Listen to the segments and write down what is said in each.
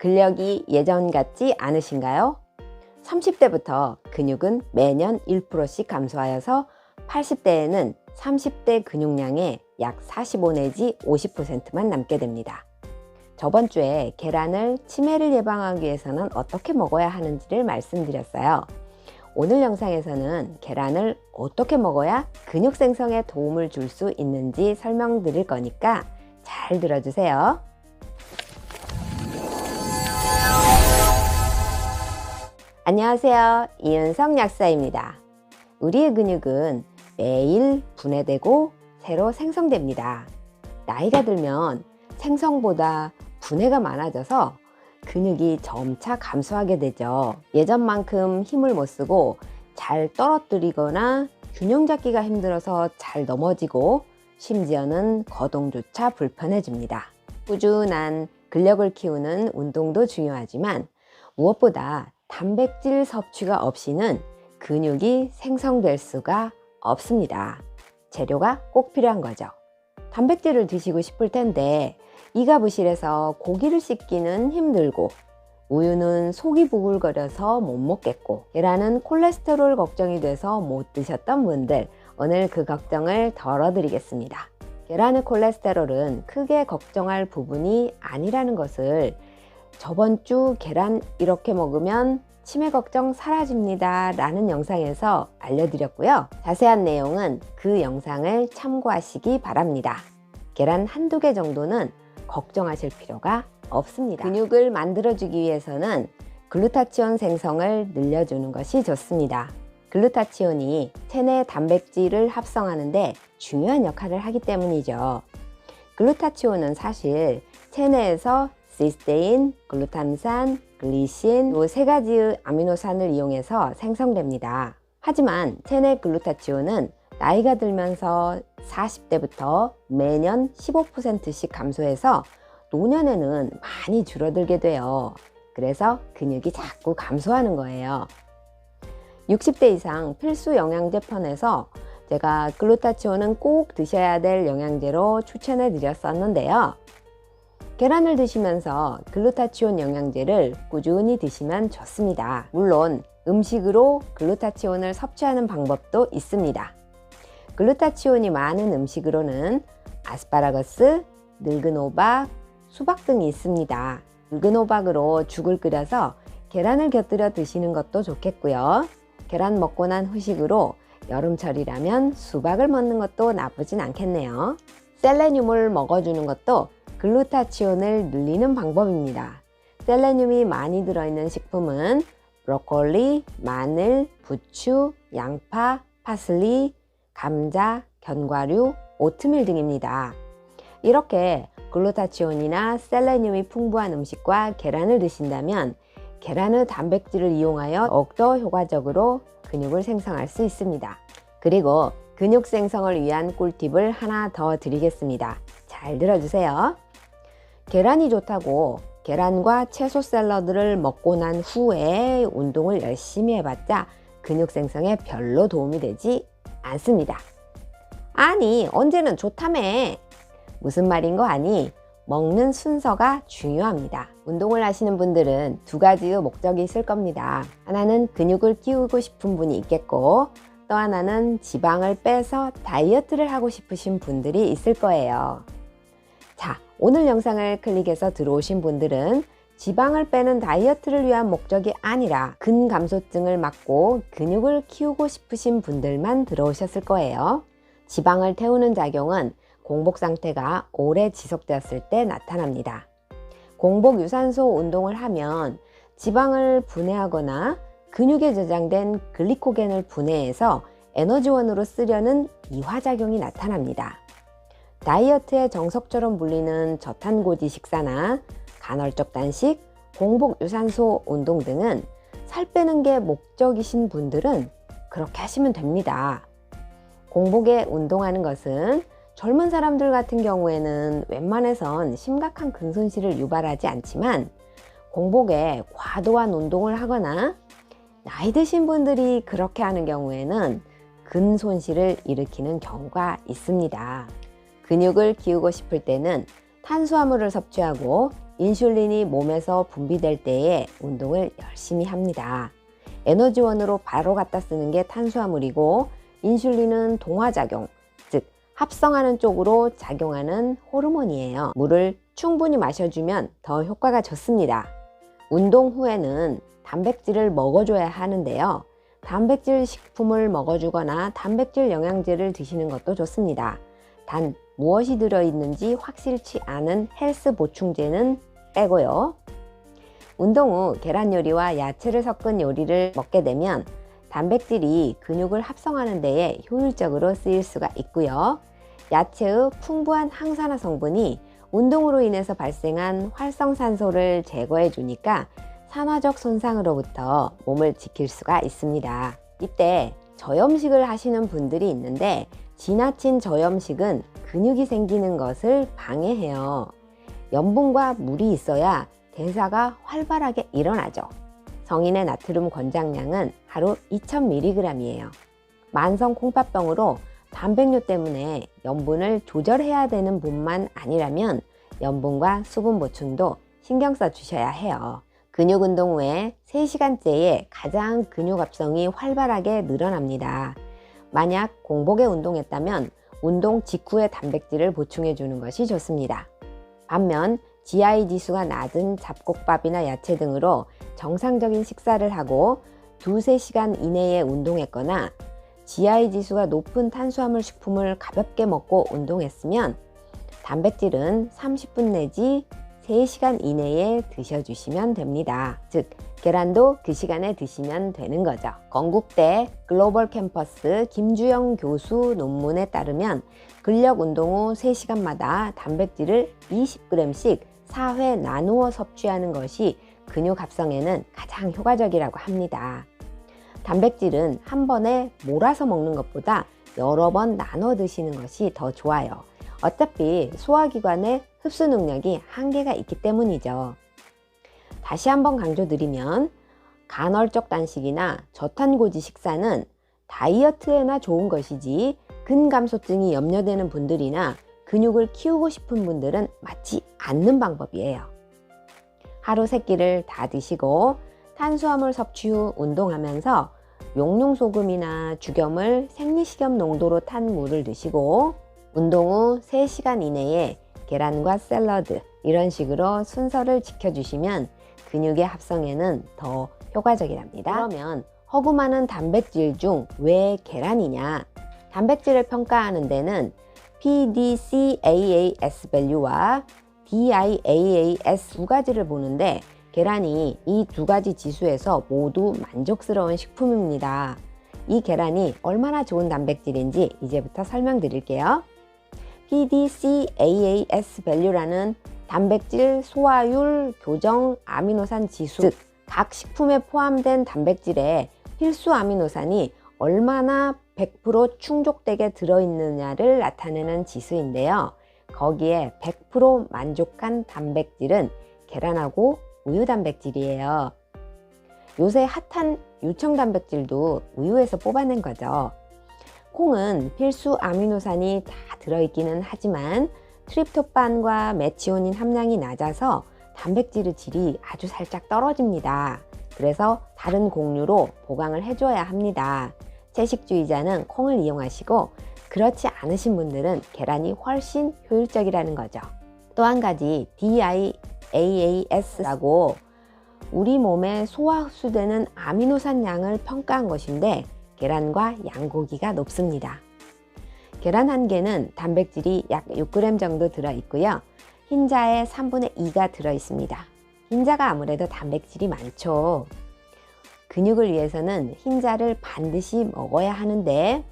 근력이 예전 같지 않으신가요? 30대부터 근육은 매년 1%씩 감소하여서 80대에는 30대 근육량의 약 45 내지 50%만 남게 됩니다. 저번 주에 계란을 치매를 예방하기 위해서는 어떻게 먹어야 하는지를 말씀드렸어요. 오늘 영상에서는 계란을 어떻게 먹어야 근육 생성에 도움을 줄 수 있는지 설명드릴 거니까 잘 들어주세요. 안녕하세요. 이은성 약사입니다. 우리의 근육은 매일 분해되고 새로 생성됩니다. 나이가 들면 생성보다 분해가 많아져서 근육이 점차 감소하게 되죠. 예전만큼 힘을 못 쓰고 잘 떨어뜨리거나 균형 잡기가 힘들어서 잘 넘어지고 심지어는 거동조차 불편해집니다. 꾸준한 근력을 키우는 운동도 중요하지만 무엇보다 단백질 섭취가 없이는 근육이 생성될 수가 없습니다. 재료가 꼭 필요한 거죠. 단백질을 드시고 싶을 텐데 이가 부실해서 고기를 씻기는 힘들고 우유는 속이 부글거려서 못 먹겠고 계란은 콜레스테롤 걱정이 돼서 못 드셨던 분들 오늘 그 걱정을 덜어드리겠습니다. 계란의 콜레스테롤은 크게 걱정할 부분이 아니라는 것을 저번 주 계란 이렇게 먹으면 치매 걱정 사라집니다 라는 영상에서 알려드렸고요. 자세한 내용은 그 영상을 참고하시기 바랍니다. 계란 한두 개 정도는 걱정하실 필요가 없습니다. 근육을 만들어주기 위해서는 글루타치온 생성을 늘려주는 것이 좋습니다. 글루타치온이 체내 단백질을 합성하는데 중요한 역할을 하기 때문이죠. 글루타치온은 사실 체내에서 시스테인, 글루탐산, 글리신 이 세 가지의 아미노산을 이용해서 생성됩니다. 하지만 체내 글루타치온은 나이가 들면서 40대부터 매년 15%씩 감소해서 노년에는 많이 줄어들게 돼요. 그래서 근육이 자꾸 감소하는 거예요. 60대 이상 필수 영양제 편에서 제가 글루타치온은 꼭 드셔야 될 영양제로 추천해 드렸었는데요. 계란을 드시면서 글루타치온 영양제를 꾸준히 드시면 좋습니다. 물론 음식으로 글루타치온을 섭취하는 방법도 있습니다. 글루타치온이 많은 음식으로는 아스파라거스, 늙은 호박, 수박 등이 있습니다. 늙은 호박으로 죽을 끓여서 계란을 곁들여 드시는 것도 좋겠고요. 계란 먹고 난 후식으로 여름철이라면 수박을 먹는 것도 나쁘진 않겠네요. 셀레늄을 먹어주는 것도 글루타치온을 늘리는 방법입니다. 셀레늄이 많이 들어있는 식품은 브로콜리, 마늘, 부추, 양파, 파슬리, 감자, 견과류, 오트밀 등입니다. 이렇게 글루타치온이나 셀레늄이 풍부한 음식과 계란을 드신다면 계란의 단백질을 이용하여 더욱더 효과적으로 근육을 생성할 수 있습니다. 그리고 근육 생성을 위한 꿀팁을 하나 더 드리겠습니다. 잘 들어주세요. 계란이 좋다고 계란과 채소 샐러드를 먹고 난 후에 운동을 열심히 해봤자 근육 생성에 별로 도움이 되지 않습니다. 아니, 언제는 좋다며. 무슨 말인 거 아니? 먹는 순서가 중요합니다. 운동을 하시는 분들은 두 가지의 목적이 있을 겁니다. 하나는 근육을 키우고 싶은 분이 있겠고, 또 하나는 지방을 빼서 다이어트를 하고 싶으신 분들이 있을 거예요. 자, 오늘 영상을 클릭해서 들어오신 분들은 지방을 빼는 다이어트를 위한 목적이 아니라 근감소증을 막고 근육을 키우고 싶으신 분들만 들어오셨을 거예요. 지방을 태우는 작용은 공복 상태가 오래 지속되었을 때 나타납니다. 공복 유산소 운동을 하면 지방을 분해하거나 근육에 저장된 글리코겐을 분해해서 에너지원으로 쓰려는 이화작용이 나타납니다. 다이어트의 정석처럼 불리는 저탄고지 식사나 간헐적 단식, 공복 유산소 운동 등은 살 빼는 게 목적이신 분들은 그렇게 하시면 됩니다. 공복에 운동하는 것은 젊은 사람들 같은 경우에는 웬만해선 심각한 근손실을 유발하지 않지만 공복에 과도한 운동을 하거나 나이 드신 분들이 그렇게 하는 경우에는 근손실을 일으키는 경우가 있습니다. 근육을 키우고 싶을 때는 탄수화물을 섭취하고 인슐린이 몸에서 분비될 때에 운동을 열심히 합니다. 에너지원으로 바로 갖다 쓰는 게 탄수화물이고 인슐린은 동화작용, 즉 합성하는 쪽으로 작용하는 호르몬이에요. 물을 충분히 마셔주면 더 효과가 좋습니다. 운동 후에는 단백질을 먹어줘야 하는데요. 단백질 식품을 먹어주거나 단백질 영양제를 드시는 것도 좋습니다. 단 무엇이 들어있는지 확실치 않은 헬스 보충제는 빼고요. 운동 후 계란 요리와 야채를 섞은 요리를 먹게 되면 단백질이 근육을 합성하는 데에 효율적으로 쓰일 수가 있고요. 야채의 풍부한 항산화 성분이 운동으로 인해서 발생한 활성산소를 제거해 주니까 산화적 손상으로부터 몸을 지킬 수가 있습니다. 이때 저염식을 하시는 분들이 있는데 지나친 저염식은 근육이 생기는 것을 방해해요. 염분과 물이 있어야 대사가 활발하게 일어나죠. 성인의 나트륨 권장량은 하루 2000mg이에요. 만성 콩팥병으로 단백뇨 때문에 염분을 조절해야 되는 분만 아니라면 염분과 수분 보충도 신경 써 주셔야 해요. 근육 운동 후에 3시간째에 가장 근육 합성이 활발하게 늘어납니다. 만약 공복에 운동했다면 운동 직후에 단백질을 보충해 주는 것이 좋습니다. 반면 GI 지수가 낮은 잡곡밥이나 야채 등으로 정상적인 식사를 하고 두세 시간 이내에 운동했거나 GI 지수가 높은 탄수화물 식품을 가볍게 먹고 운동했으면 단백질은 30분 내지 3시간 이내에 드셔주시면 됩니다. 즉, 계란도 그 시간에 드시면 되는 거죠. 건국대 글로벌 캠퍼스 김주영 교수 논문에 따르면 근력 운동 후 3시간마다 단백질을 20g씩 4회 나누어 섭취하는 것이 근육 합성에는 가장 효과적이라고 합니다. 단백질은 한 번에 몰아서 먹는 것보다 여러 번 나눠 드시는 것이 더 좋아요. 어차피 소화기관의 흡수 능력이 한계가 있기 때문이죠. 다시 한번 강조드리면 간헐적 단식이나 저탄고지 식사는 다이어트에나 좋은 것이지 근감소증이 염려되는 분들이나 근육을 키우고 싶은 분들은 맞지 않는 방법이에요. 하루 세 끼를 다 드시고 탄수화물 섭취 후 운동하면서 용융소금이나 죽염을 생리식염 농도로 탄 물을 드시고 운동 후 3시간 이내에 계란과 샐러드 이런 식으로 순서를 지켜주시면 근육의 합성에는 더 효과적이랍니다. 그러면 허구 많은 단백질 중 왜 계란이냐? 단백질을 평가하는 데는 PDCAAS 밸류와 DIAAS 두 가지를 보는데 계란이 이 두 가지 지수에서 모두 만족스러운 식품입니다. 이 계란이 얼마나 좋은 단백질인지 이제부터 설명드릴게요. PDCAAS 밸류라는 단백질 소화율 교정 아미노산 지수, 즉 각 식품에 포함된 단백질의 필수 아미노산이 얼마나 100% 충족되게 들어있느냐를 나타내는 지수인데요. 거기에 100% 만족한 단백질은 계란하고 우유 단백질이에요. 요새 핫한 유청 단백질도 우유에서 뽑아낸 거죠. 콩은 필수 아미노산이 다 들어있기는 하지만 트립토판과 메치오닌 함량이 낮아서 단백질의 질이 아주 살짝 떨어집니다. 그래서 다른 곡류로 보강을 해줘야 합니다. 채식주의자는 콩을 이용하시고 그렇지 않으신 분들은 계란이 훨씬 효율적이라는 거죠. 또 한 가지 DIAAS라고 우리 몸에 소화 흡수되는 아미노산 양을 평가한 것인데 계란과 양고기가 높습니다. 계란 한 개는 단백질이 약 6g 정도 들어 있고요. 흰자의 3분의 2가 들어 있습니다. 흰자가 아무래도 단백질이 많죠. 근육을 위해서는 흰자를 반드시 먹어야 하는데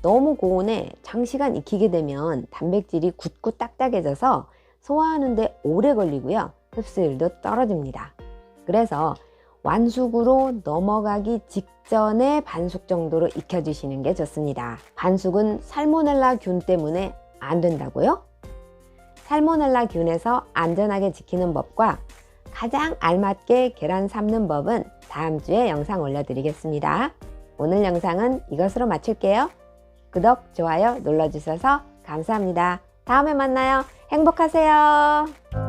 너무 고온에 장시간 익히게 되면 단백질이 굳고 딱딱해져서 소화하는데 오래 걸리고요. 흡수율도 떨어집니다. 그래서 완숙으로 넘어가기 직전에 반숙 정도로 익혀주시는 게 좋습니다. 반숙은 살모넬라 균 때문에 안 된다고요? 살모넬라 균에서 안전하게 지키는 법과 가장 알맞게 계란 삶는 법은 다음 주에 영상 올려드리겠습니다. 오늘 영상은 이것으로 마칠게요. 구독, 좋아요 눌러주셔서 감사합니다. 다음에 만나요. 행복하세요.